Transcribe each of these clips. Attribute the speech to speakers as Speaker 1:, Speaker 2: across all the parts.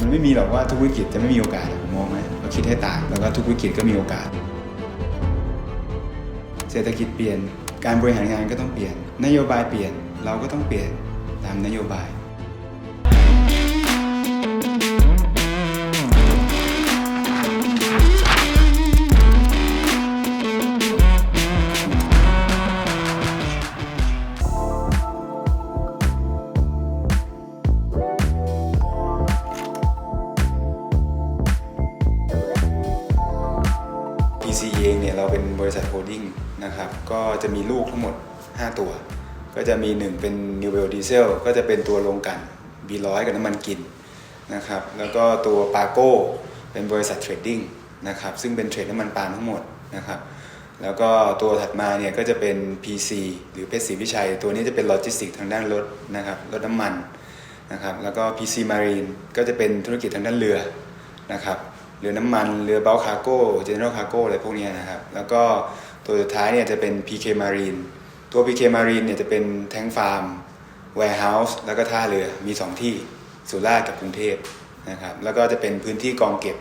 Speaker 1: มันไม่มีหรอกว่าทุกวิกฤตจะไม่มีโอกาสผมมองไหมเราคิดให้ต่างแล้วก็ทุกวิกฤตก็มีโอกาส เศรษฐกิจเปลี่ยน การบริหารงานก็ต้องเปลี่ยน นโยบายเปลี่ยนเราก็ต้องเปลี่ยนตามนโยบาย 5 ตัว ก็จะมี 1 เป็น New w e l l Diesel ก็จะเป็นตัวลงกัน B100 กับน้ำมันกินนะครับแล้วก็ตัวปาโก้เป็นบริษัทเทรดดิ้งนะครับซึ่งเป็นเทรดน้ำมันปาล์มทั้งหมดนะครับแล้วก็ตัวถัดมาเนี่ยก็จะเป็น PC หรือเพชรศรีวิชัย ตัวนี้จะเป็นโลจิสติกทางด้านรถนะครับรถน้ำมันนะครับแล้วก็ PC Marine ก็จะเป็นธุรกิจทางด้านเรือนะครับเรือน้ำมันเรือเบลคาร์โก้เจเนอเรลคาร์โก้อะไรพวกนี้นะครับแล้วก็ตัวสุดท้ายเนี่ยจะเป็น PK Marine ตัว PK Marine เนี่ยจะเป็นแทงฟาร์ม warehouse แล้วก็ท่าเรือมี 2 ที่สุราษฎร์กับกรุงเทพนะครับแล้วก็จะเป็นพื้นที่กองเก็บ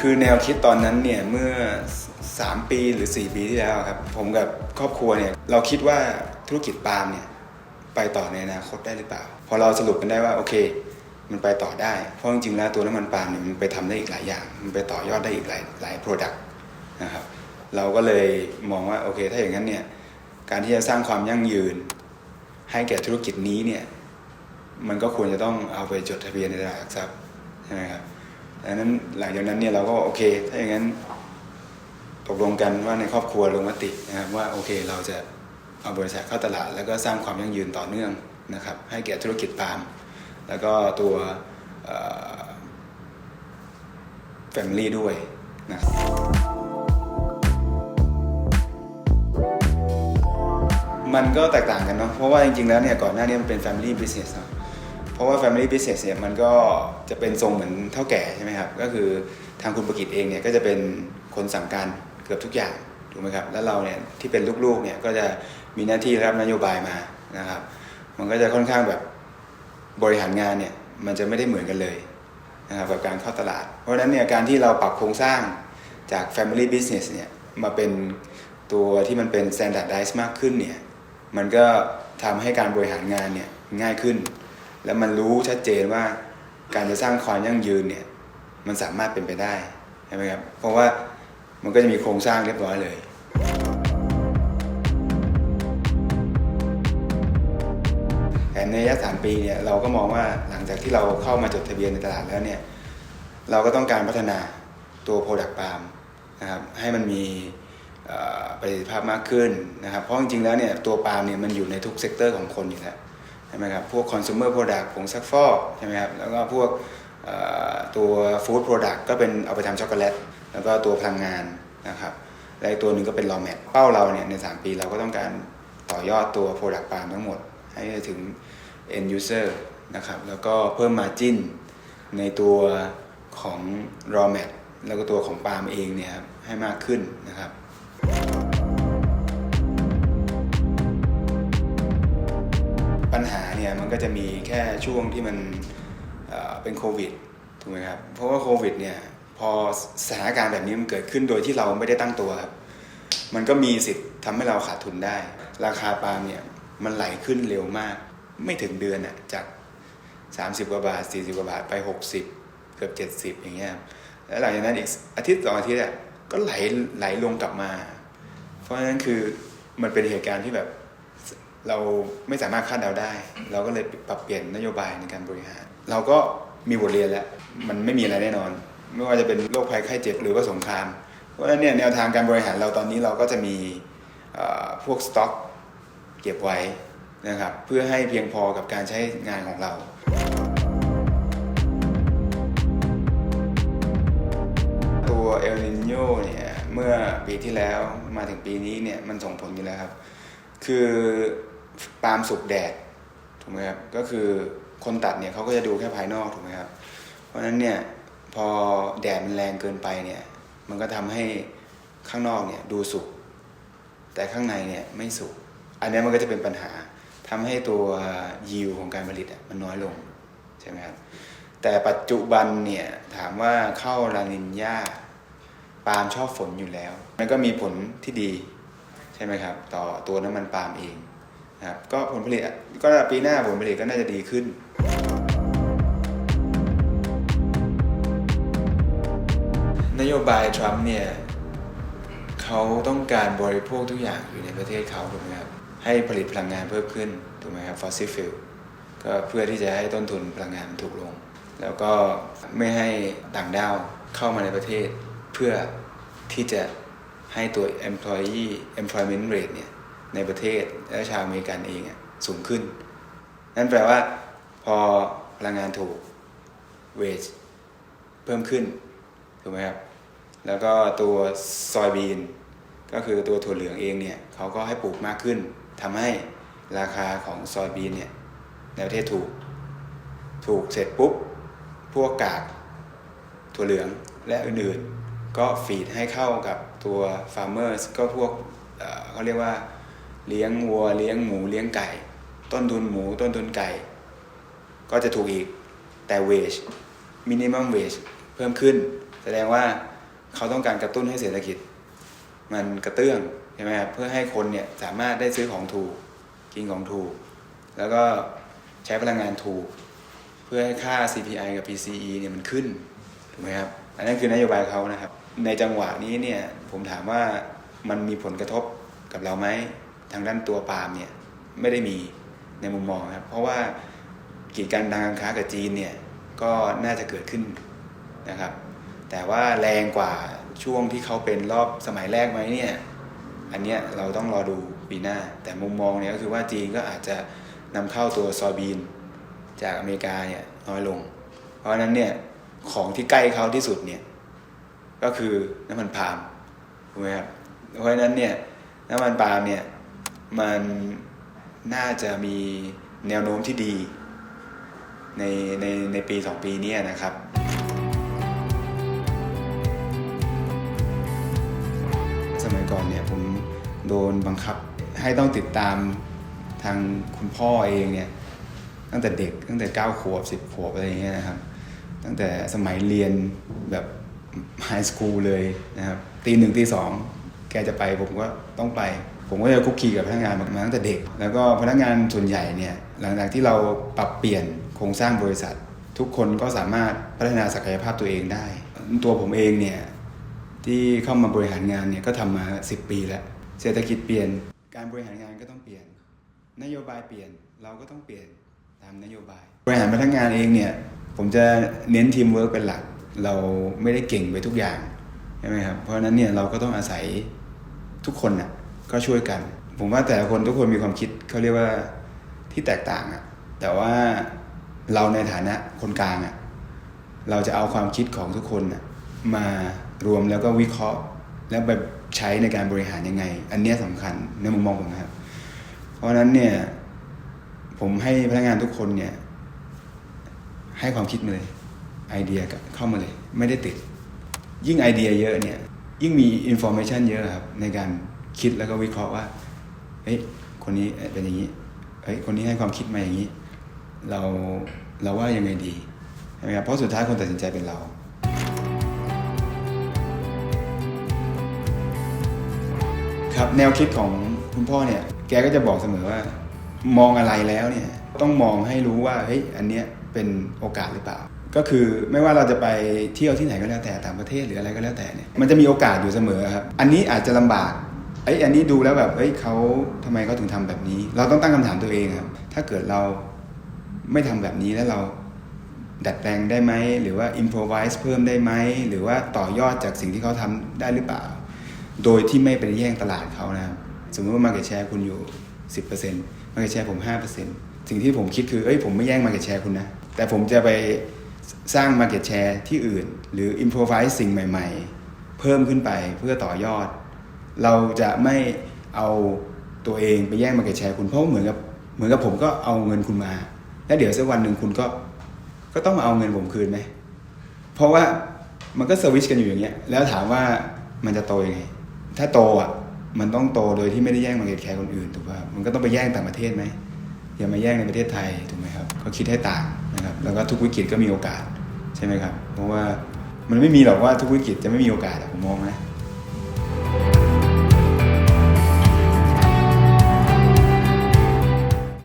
Speaker 1: คือแนวคิดตอนนั้นเนี่ยเมื่อ 3 ปีหรือ 4 ปีที่แล้วครับผมกับครอบครัวเนี่ยเราคิดว่าธุรกิจปาล์มเนี่ยไปต่อในอนาคตได้หรือเปล่า พอเราสรุปกันได้ว่าโอเค มันไปต่อได้ เพราะจริงๆแล้วตัวน้ำมันปาล์มเนี่ยมันไปทำได้อีกหลายอย่าง มันไปต่อยอดได้อีกหลายหลายโปรดักต์นะครับ เราก็เลยมองว่าโอเคถ้าอย่างนั้นเนี่ยการที่จะสร้างความยั่งยืน ให้แก่ธุรกิจนี้เนี่ยมันก็ควรจะต้องเอาไปจดทะเบียนในตลาดหลักทรัพย์ใช่ไหมครับดังนั้นหลังจากนั้นเนี่ยเราก็โอเค ถ้าอย่างนั้นตกลงกันว่าในครอบครัวลงมตินะครับว่าโอเคเราจะเอาบริษัทเข้าตลาด แล้วก็สร้างความยั่งยืนต่อเนื่องนะครับให้แก่ธุรกิจปาล์ม แล้วก็ตัวแฟมิลี่ด้วยนะครับมันก็แตกต่างกันเนาะเพราะว่าจริงๆแล้วเนี่ยก่อนหน้านี้มันเป็น Family Business เนาะเพราะว่า Family Business เนี่ยมันก็จะเป็นทรงเหมือนเท่าแก่ใช่ไหมครับ ก็คือทางคุณประกิตเองเนี่ยก็จะเป็นคนสั่งการเกือบทุกอย่างถูกไหมครับแล้วเราเนี่ยที่เป็นลูกๆเนี่ยก็จะมีหน้าที่รับนโยบายมานะครับ มันก็จะค่อนข้างแบบ บริหารงานเนี่ยมันจะไม่ได้เหมือนกันเลยนะครับกับการเข้าตลาด เพราะฉะนั้นเนี่ยการที่เราปรับโครงสร้างจาก Family Business เนี่ยมาเป็นตัวที่มันเป็น Standardize มากขึ้นเนี่ยมันก็ทำให้การบริหารงานเนี่ยง่ายขึ้น แล้วมันรู้ชัดเจนว่าการจะสร้างความยั่งยืนเนี่ยมันสามารถเป็นไปได้ใช่ไหมครับเพราะว่ามันก็จะมีโครงสร้างเรียบร้อยเลย ในระยะสามปีเนี่ยเราก็มองว่าหลังจากที่เราเข้ามาจดทะเบียนในตลาดแล้วเนี่ยเราก็ต้องการพัฒนาตัว Product Palm นะครับให้มันมีประสิทธิภาพมากขึ้นนะครับเพราะจริงๆแล้วเนี่ยตัวปาล์มเนี่ยมันอยู่ในทุกเซกเตอร์ของคนอยู่แล้วใช่ไหมครับพวก consumer product ผงซักฟอกใช่ไหมครับแล้วก็พวกตัว food product ก็เป็นเอาไปทำช็อกโกแลตแล้วก็ตัวพลังงานนะครับและอีกตัวหนึ่งก็เป็น raw mat เป้าเราเนี่ยใน 3 ปีเราก็ต้องการต่อยอดตัว product palm ทั้งหมด ให้ถึง end user นะครับแล้วก็เพิ่ม margin ในตัวของ raw mat แล้วก็ตัวของปาล์มเองเนี่ยครับให้มากขึ้นนะครับปัญหาเนี่ยมันก็จะมีแค่ช่วงที่มันเเป็นโควิดถูกไหมครับเพราะว่าโควิดเนี่ยพอสถานการณ์แบบนี้มันเกิดขึ้นโดยที่เราไม่ได้ตั้งตัวครับมันก็มีสิทธิ์ทำให้เราขาดทุนได้ ราคาปาล์มเนี่ยมันไหลขึ้นเร็วมาก ไม่ถึงเดือนอะจาก 30 กว่าบาท 40 กว่าบาทไป 60 เกือบ 70 อย่างเงี้ยแล้วหลังจากนั้นอีกอาทิตย์สองอาทิตย์อะก็ไหลไหลลงกลับมา เพราะฉะนั้นคือมันเป็นเหตุการณ์ที่แบบเราไม่สามารถคาดเดาได้ เราก็เลยปรับเปลี่ยนนโยบายในการบริหาร เราก็มีบทเรียนแล้ว มันไม่มีอะไรแน่นอน ไม่ว่าจะเป็นโรคภัยไข้เจ็บหรือว่าสงคราม เพราะฉะนั้นเนี่ยแนวทางการบริหารเราตอนนี้เราก็จะมีพวกสต็อกเก็บไว้ นะครับเพื่อให้เพียงพอกับการใช้งานของเรา ตัวเอลนิโยเนี่ยเมื่อปีที่แล้วมาถึงปีนี้เนี่ยมันส่งผลอยู่แล้วครับ คือปาล์มสุกแดดถูกไหมครับก็คือคนตัดเนี่ยเขาก็จะดูแค่ภายนอกถูกไหมครับ เพราะฉะนั้นเนี่ยพอแดดมันแรงเกินไปเนี่ยมันก็ทำให้ข้างนอกเนี่ยดูสุกแต่ข้างในเนี่ยไม่สุกอันนี้มันก็จะเป็นปัญหา ทำให้ตัวยิวของการผลิตมันน้อยลงใช่ไหมครับแต่ปัจจุบันเนี่ยถามว่าเข้าลานินยาปาล์มชอบฝนอยู่แล้ว มันก็มีผลที่ดีใช่ไหมครับ ต่อตัวน้ำมันปาล์มเองนะครับก็ผลผลิตก็ปีหน้าผลผลิตก็น่าจะดีขึ้นนโยบายทรัมป์เนี่ยเขาต้องการบริโภคทุกอย่างอยู่ในประเทศเขาถูกไหมครับ ให้ผลิตพลังงานเพิ่มขึ้นถูกไหมครับฟอสซิลฟิลก็เพื่อที่จะให้ต้นทุนพลังงานถูกลง แล้วก็ไม่ให้ต่างด้าวเข้ามาในประเทศ เพื่อที่จะให้ตัว employee employment rate เนี่ยในประเทศและชาวอเมริกันเองสูงขึ้น นั่นแปลว่า พอพลังงานถูก wage เพิ่มขึ้นถูกไหมครับ แล้วก็ตัวซอยบีนก็คือตัวถั่วเหลืองเองเนี่ยเขาก็ให้ปลูกมากขึ้น ทำให้ราคาของซอยบีนเนี่ยในประเทศถูก ถูกเสร็จปุ๊บ พวกกากถั่วเหลืองและอื่นๆ ก็ฟีดให้เข้ากับตัวฟาร์มเมอร์ก็พวกเขาเรียกว่าเลี้ยงวัวเลี้ยงหมูเลี้ยงไก่ ต้นทุนหมูต้นทุนไก่ ก็จะถูกอีกแต่ wage minimum wage เพิ่มขึ้น แสดงว่าเขาต้องการกระตุ้นให้เศรษฐกิจ มันกระเตื้องใช่ไหมครับเพื่อให้คนเนี่ยสามารถได้ซื้อของถูกกินของถูก แล้วก็ใช้พลังงานถูก เพื่อให้ค่า CPI กับ PCE เนี่ยมันขึ้นถูกไหมครับอันนั้นคือนโยบายเขานะครับ ในจังหวะนี้เนี่ยผมถามว่ามันมีผลกระทบกับเราไหมทางด้านตัวปาล์มเนี่ยไม่ได้มีในมุมมองครับ เพราะว่ากีดกันทางการค้ากับจีนเนี่ยก็น่าจะเกิดขึ้นนะครับ แต่ว่าแรงกว่า ช่วงที่เขาเป็นรอบสมัยแรกไหมเนี่ยอันเนี้ยเราต้องรอดูปีหน้า แต่มุมมองเนี่ยก็คือว่าจีนก็อาจจะนำเข้าตัวซอบีนจากอเมริกาเนี่ยน้อยลง เพราะฉะนั้นเนี่ยของที่ใกล้เขาที่สุดเนี่ยก็คือน้ำมันปาล์มถูกไหมครับเพราะฉะนั้นเนี่ยน้ำมันปาล์มเนี่ยมันน่าจะมีแนวโน้มที่ดีในในในปีสองปีนี้นะครับ ก่อนเนี่ยผมโดนบังคับให้ต้องติดตามทางคุณพ่อเองเนี่ยตั้งแต่เด็กตั้งแต่เก้าขวบสิบขวบอะไรอย่างเงี้ยนะครับ ตั้งแต่สมัยเรียนแบบไฮสคูลเลยนะครับตีหนึ่งตีสองแกจะไปผมก็ต้องไป ผมก็จะคุกคีกับพนักงานมาตั้งแต่เด็ก แล้วก็พนักงานส่วนใหญ่เนี่ยหลังจากที่เราปรับเปลี่ยนโครงสร้างบริษัท ทุกคนก็สามารถพัฒนาศักยภาพตัวเองได้ ตัวผมเองเนี่ย ที่เข้ามาบริหารงานเนี่ยก็ทำมา 10 ปีแล้ว เศรษฐกิจเปลี่ยน การบริหารงานก็ต้องเปลี่ยน นโยบายเปลี่ยนเราก็ต้องเปลี่ยนตามนโยบาย บริหารพนักงานเองเนี่ยผมจะเน้นทีมเวิร์กเป็นหลัก เราไม่ได้เก่งไปทุกอย่างใช่ไหมครับ เพราะฉะนั้นเนี่ยเราก็ต้องอาศัยทุกคนน่ะก็ช่วยกัน ผมว่าแต่ละคนทุกคนมีความคิดเขาเรียกว่าที่แตกต่างอะแต่ว่าเราในฐานะคนกลางอะเราจะเอาความคิดของทุกคนน่ะมา รวมแล้วก็วิเคราะห์แล้วไปใช้ในการบริหารยังไง อันนี้ยสำคัญในมุมมองผมนะครับ เพราะฉะนั้นเนี่ย ผมให้พนักงานทุกคนเนี่ย ให้ความคิดมาเลย ไอเดียกับเข้ามาเลย ไม่ได้ติด ยิ่งไอเดียเยอะเนี่ย ยิ่งมีอินโฟ a t ชันเยอะครับ ในการคิดแล้วก็วิเคราะห์ว่าเฮ้ยคนนี้เป็นอย่างนี้เฮ้ยคนนี้ให้ความคิดมาอย่างนี้ เราเราว่ายังไงดีใช่ไหมครับเพราะสุดท้ายคนตัดสินใจเป็นเรา ครับแนวคิดของคุณพ่อเนี่ย แกก็จะบอกเสมอว่า มองอะไรแล้วเนี่ยต้องมองให้รู้ว่าเฮ้ยอันเนี้ยเป็นโอกาสหรือเปล่า ก็คือไม่ว่าเราจะไปเที่ยวที่ไหนก็แล้วแต่ต่างประเทศหรืออะไรก็แล้วแต่เนี่ยมันจะมีโอกาสอยู่เสมอครับอันนี้อาจจะลำบากไอ้อันนี้ดูแล้วแบบเฮ้ยเขาทำไมเขาถึงทำแบบนี้ เราต้องตั้งคำถามตัวเองครับถ้าเกิดเราไม่ทำแบบนี้แล้วเราดัดแปลงได้ไหมหรือว่า improvise เพิ่มได้ไหมหรือว่าต่อยอดจากสิ่งที่เขาทำได้หรือเปล่า โดยที่ไม่ไปแย่งตลาดเขานะครับสมมติว่า market share คุณอยู่10% market share ผม5%สิ่งที่ผมคิดคือเอ้ยผมไม่แย่ง market share คุณนะ แต่ผมจะไปสร้าง market share ที่อื่น หรือ improvise สิ่งใหม่ ๆ เพิ่มขึ้นไปเพื่อต่อยอด เราจะไม่เอาตัวเองไปแย่ง market share คุณเพราะเหมือนกับเหมือนกับผมก็เอาเงินคุณมา แล้วเดี๋ยวสักวันหนึ่งคุณก็ก็ต้องมาเอาเงินผมคืนไหมเพราะว่ามันก็สวิชกันอยู่อย่างเงี้ยแล้วถามว่ามันจะโตยังไง ถ้าโตอะ มันต้องโตโดยที่ไม่ได้แย่งมาเก็ตแคร์คนอื่นถูกป่ะมันก็ต้องไปแย่งต่างประเทศไหมอย่ามาแย่งในประเทศไทยถูกไหมครับเขาคิดให้ต่างนะครับ แล้วก็ทุกวิกฤตก็มีโอกาสใช่ไหมครับ เพราะว่ามันไม่มีหรอกว่าทุกวิกฤตจะไม่มีโอกาสผมมองนะ